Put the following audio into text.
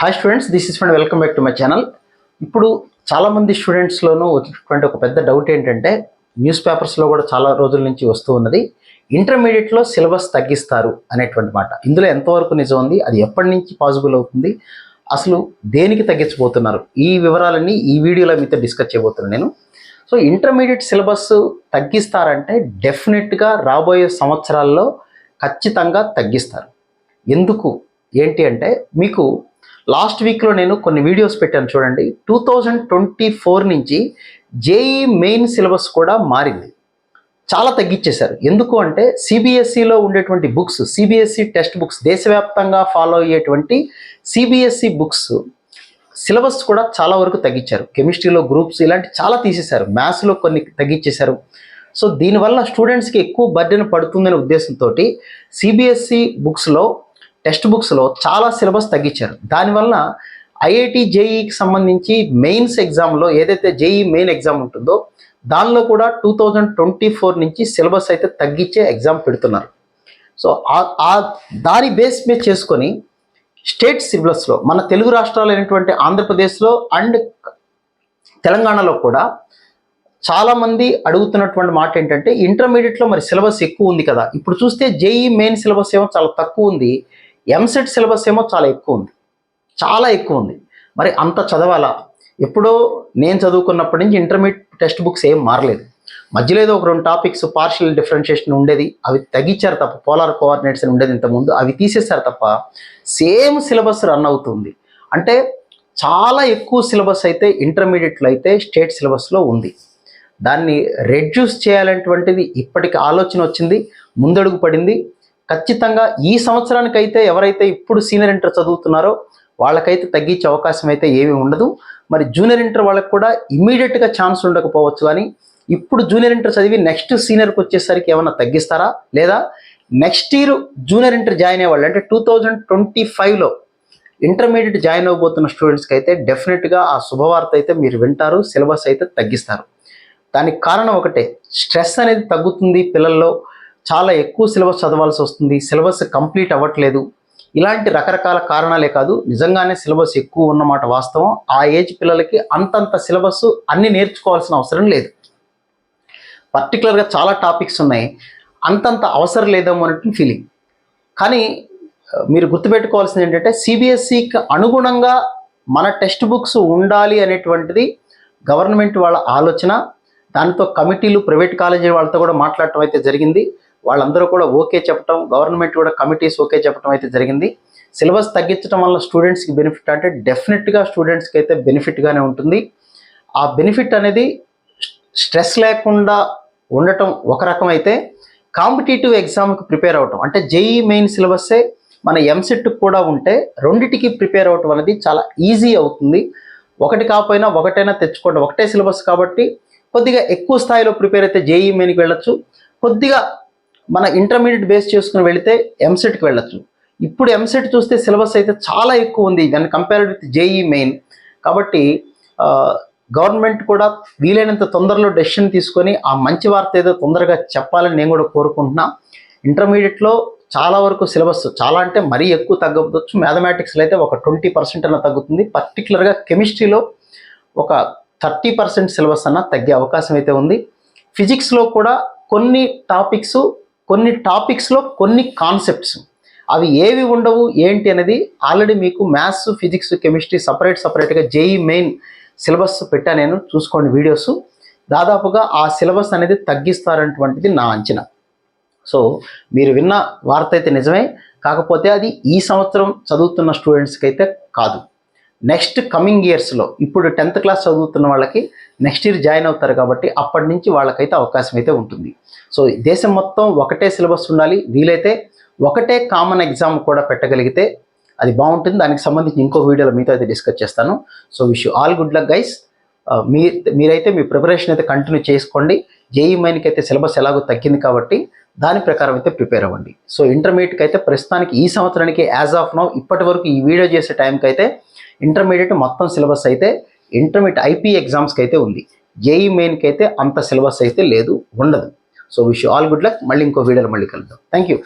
Hi students this is friend welcome back to my channel ఇప్పుడు చాలామంది స్టూడెంట్స్లోనూ వచ్చినటువంటి ఒక పెద్ద డౌట్ ఏంటంటే న్యూస్ పేపర్స్లో కూడా చాలా రోజుల నుంచి వస్తూ ఉన్నది. ఇంటర్మీడియట్లో సిలబస్ తగ్గిస్తారు అనేటువంటి మాట. ఇందులో ఎంతవరకు నిజం ఉంది? అది ఎప్పటి నుంచి పాసిబుల్ అవుతుంది? అసలు దేనికి తగ్గించబోతున్నారు? ఈ వివరాలన్నీ ఈ వీడియోలో మీతో డిస్కస్ చేయబోతున్నాను నేను. సో ఇంటర్మీడియట్ సిలబస్ తగ్గిస్తారంటే డెఫినెట్గా రాబోయే సంవత్సరాల్లో ఖచ్చితంగా తగ్గిస్తారు. ఎందుకు? ఏంటి అంటే మీకు లాస్ట్ వీక్లో నేను కొన్ని వీడియోస్ పెట్టాను చూడండి. టూ థౌజండ్ ట్వంటీ ఫోర్ నుంచి జేఈ మెయిన్ సిలబస్ కూడా మారింది. చాలా తగ్గించేశారు ఎందుకు అంటే సిబిఎస్ఈలో ఉండేటువంటి బుక్స్ సిబిఎస్ఈ టెక్స్ట్ బుక్స్ దేశవ్యాప్తంగా ఫాలో అయ్యేటువంటి సిబిఎస్ఈ బుక్స్ సిలబస్ కూడా చాలా వరకు తగ్గించారు కెమిస్ట్రీలో గ్రూప్స్ ఇలాంటి చాలా తీసేశారు. మ్యాథ్స్లో కొన్ని తగ్గించేశారు సో దీనివల్ల స్టూడెంట్స్కి ఎక్కువ బర్డెన్ పడుతుందనే ఉద్దేశంతో సిబిఎస్ఈ బుక్స్లో టెక్స్ట్ బుక్స్లో చాలా సిలబస్ తగ్గించారు. దానివల్ల ఐఐటి జేఈకి సంబంధించి మెయిన్స్ ఎగ్జామ్లో ఏదైతే జేఈ మెయిన్ ఎగ్జామ్ ఉంటుందో దానిలో కూడా టూ థౌజండ్ ట్వంటీ ఫోర్ నుంచి సిలబస్ అయితే తగ్గించే ఎగ్జామ్ పెడుతున్నారు. సో ఆ- దాని బేస్ మీద చేసుకొని స్టేట్ సిలబస్లో మన తెలుగు రాష్ట్రాలు అయినటువంటి ఆంధ్రప్రదేశ్లో అండ్ తెలంగాణలో కూడా చాలామంది అడుగుతున్నటువంటి మాట ఏంటంటే ఇంటర్మీడియట్లో మరి సిలబస్ ఎక్కువ ఉంది కదా. ఇప్పుడు చూస్తే జేఈ మెయిన్ సిలబస్ ఏమో చాలా తక్కువ ఉంది. ఎంసెట్ సిలబస్ ఏమో చాలా ఎక్కువ ఉంది. చాలా ఎక్కువ ఉంది. మరి అంత చదవాలా? ఎప్పుడో నేను చదువుకున్నప్పటి నుంచి ఇంటర్మీడియట్ టెక్స్ట్ బుక్స్ ఏం మారలేదు. మధ్యలో ఏదో ఒక రెండు టాపిక్స్ పార్షియల్ డిఫరెన్షియేషన్ ఉండేది. అవి తగ్గించారు తప్ప పోలార్ కోఆర్డినేట్స్ అని ఉండేది ఇంతకుముందు. అవి తీసేశారు తప్ప సేమ్ సిలబస్ రన్ అవుతుంది. అంటే చాలా ఎక్కువ సిలబస్ అయితే ఇంటర్మీడియట్లో అయితే స్టేట్ సిలబస్లో ఉంది. దాన్ని రెడ్యూస్ చేయాలనేటువంటిది ఇప్పటికి ఆలోచన వచ్చింది. ముందడుగు పడింది. ఖచ్చితంగా ఈ సంవత్సరానికైతే ఎవరైతే ఇప్పుడు సీనియర్ ఇంటర్ చదువుతున్నారో వాళ్ళకైతే తగ్గించే అవకాశం అయితే ఏమీ ఉండదు. మరి జూనియర్ ఇంటర్ వాళ్ళకి కూడా ఇమ్మీడియట్గా ఛాన్స్ ఉండకపోవచ్చు కానీ ఇప్పుడు జూనియర్ ఇంటర్ చదివి నెక్స్ట్ సీనియర్కి వచ్చేసరికి ఏమైనా తగ్గిస్తారా? లేదా next year junior inter join అయ్యేవాళ్ళు అంటే టూ థౌజండ్ ట్వంటీ ఫైవ్లో ఇంటర్మీడియట్ జాయిన్ అవ్వబోతున్న స్టూడెంట్స్కి అయితే డెఫినెట్గా ఆ శుభవార్త అయితే మీరు వింటారు సిలబస్ అయితే తగ్గిస్తారు. దానికి కారణం ఒకటే స్ట్రెస్ అనేది తగ్గుతుంది పిల్లల్లో. చాలా ఎక్కువ సిలబస్ చదవాల్సి వస్తుంది. సిలబస్ కంప్లీట్ అవ్వట్లేదు. ఇలాంటి రకరకాల కారణాలే కాదు నిజంగానే సిలబస్ ఎక్కువ ఉన్నమాట వాస్తవం. ఆ ఏజ్ పిల్లలకి అంతంత సిలబస్ అన్ని నేర్చుకోవాల్సిన అవసరం లేదు. పర్టికులర్గా చాలా టాపిక్స్ ఉన్నాయి. అంతంత అవసరం లేదేమో అన్నట్టు ఫీలింగ్. కానీ మీరు గుర్తుపెట్టుకోవాల్సింది ఏంటంటే సిబిఎస్ఈకి అనుగుణంగా మన టెక్స్ట్ బుక్స్ ఉండాలి అనేటువంటిది గవర్నమెంట్ వాళ్ళ ఆలోచన. దాంతో కమిటీలు ప్రైవేట్ కాలేజీ వాళ్ళతో కూడా మాట్లాడటం అయితే జరిగింది. వాళ్ళందరూ కూడా ఓకే చెప్పటం గవర్నమెంట్ కూడా కమిటీస్ ఓకే చెప్పడం అయితే జరిగింది. సిలబస్ తగ్గించడం వల్ల స్టూడెంట్స్కి బెనిఫిట్ అంటే డెఫినెట్గా స్టూడెంట్స్కి అయితే బెనిఫిట్గానే ఉంటుంది. ఆ బెనిఫిట్ అనేది స్ట్రెస్ లేకుండా ఉండటం ఒక రకం అయితే కాంపిటేటివ్ ఎగ్జామ్కి ప్రిపేర్ అవటం. అంటే జేఈ మెయిన్ సిలబస్సే మన ఎంసెట్ కూడా ఉంటే రెండిటికి ప్రిపేర్ అవటం అనేది చాలా ఈజీ అవుతుంది. ఒకటి కాకపోయినా ఒకటైనా తెచ్చుకోండి. ఒకటే సిలబస్ కాబట్టి కొద్దిగా ఎక్కువ స్థాయిలో ప్రిపేర్ అయితే జేఈ మెయిన్కి వెళ్ళచ్చు. కొద్దిగా మన ఇంటర్మీడియట్ బేస్ చేసుకుని వెళితే ఎంసెట్కి వెళ్ళచ్చు. ఇప్పుడు ఎంసెట్ చూస్తే సిలబస్ అయితే చాలా ఎక్కువ ఉంది. దాన్ని కంపేర్డ్ విత్ జేఈ మెయిన్ కాబట్టి గవర్నమెంట్ కూడా వీలైనంత తొందరలో డెసిషన్ తీసుకొని ఆ మంచి వార్త ఏదో తొందరగా చెప్పాలని నేను కూడా కోరుకుంటున్నా. ఇంటర్మీడియట్లో చాలా వరకు సిలబస్ చాలా అంటే మరీ ఎక్కువ తగ్గవచ్చు. మ్యాథమెటిక్స్లో అయితే ఒక ట్వంటీ పర్సెంట్ అన్న తగ్గుతుంది. పర్టికులర్గా కెమిస్ట్రీలో ఒక థర్టీ పర్సెంట్ సిలబస్ అన్న తగ్గే అవకాశం అయితే ఉంది. ఫిజిక్స్లో కూడా కొన్ని టాపిక్స్ కొన్ని టాపిక్స్లో కొన్ని కాన్సెప్ట్స్ అవి ఏవి ఉండవు ఏంటి అనేది ఆల్రెడీ మీకు మ్యాథ్స్ ఫిజిక్స్ కెమిస్ట్రీ సపరేట్ సపరేట్గా జేఈ మెయిన్ సిలబస్ పెట్టా నేను. చూసుకోండి వీడియోస్ దాదాపుగా ఆ సిలబస్ అనేది తగ్గిస్తారనేటువంటిది నా అంచనా. సో మీరు విన్న వార్త అయితే నిజమే. కాకపోతే అది ఈ సంవత్సరం చదువుతున్న స్టూడెంట్స్కి అయితే కాదు. నెక్స్ట్ కమింగ్ ఇయర్స్లో ఇప్పుడు టెన్త్ క్లాస్ చదువుతున్న వాళ్ళకి నెక్స్ట్ ఇయర్ జాయిన్ అవుతారు కాబట్టి అప్పటి నుంచి వాళ్ళకైతే అవకాశం అయితే ఉంటుంది. సో దేశం మొత్తం ఒకటే సిలబస్ ఉండాలి. వీలైతే ఒకటే కామన్ ఎగ్జామ్ కూడా పెట్టగలిగితే అది బాగుంటుంది. దానికి సంబంధించి ఇంకో వీడియోలో మీతో అయితే డిస్కస్ చేస్తాను. So wish all good luck guys మీ మీరైతే మీ ప్రిపరేషన్ అయితే కంటిన్యూ చేసుకోండి. జేఈ మైన్కి అయితే సిలబస్ ఎలాగో తగ్గింది కాబట్టి దాని ప్రకారం అయితే ప్రిపేర్ అవ్వండి. సో ఇంటర్మీడియట్కి అయితే ప్రస్తుతానికి ఈ సంవత్సరానికి యాజ్ ఆఫ్ నౌ ఇప్పటి వరకు ఈ వీడియో చేసే టైంకి అయితే ఇంటర్మీడియట్ మొత్తం సిలబస్ అయితే ఇంటర్మీడియట్ ఐపీ ఎగ్జామ్స్కి అయితే ఉంది. జేఈ మెయిన్కి అయితే అంత సిలబస్ అయితే లేదు ఉండదు. So wish all good luck మళ్ళీ ఇంకో వీడియోలో మళ్ళీ కలుద్దాం. Thank you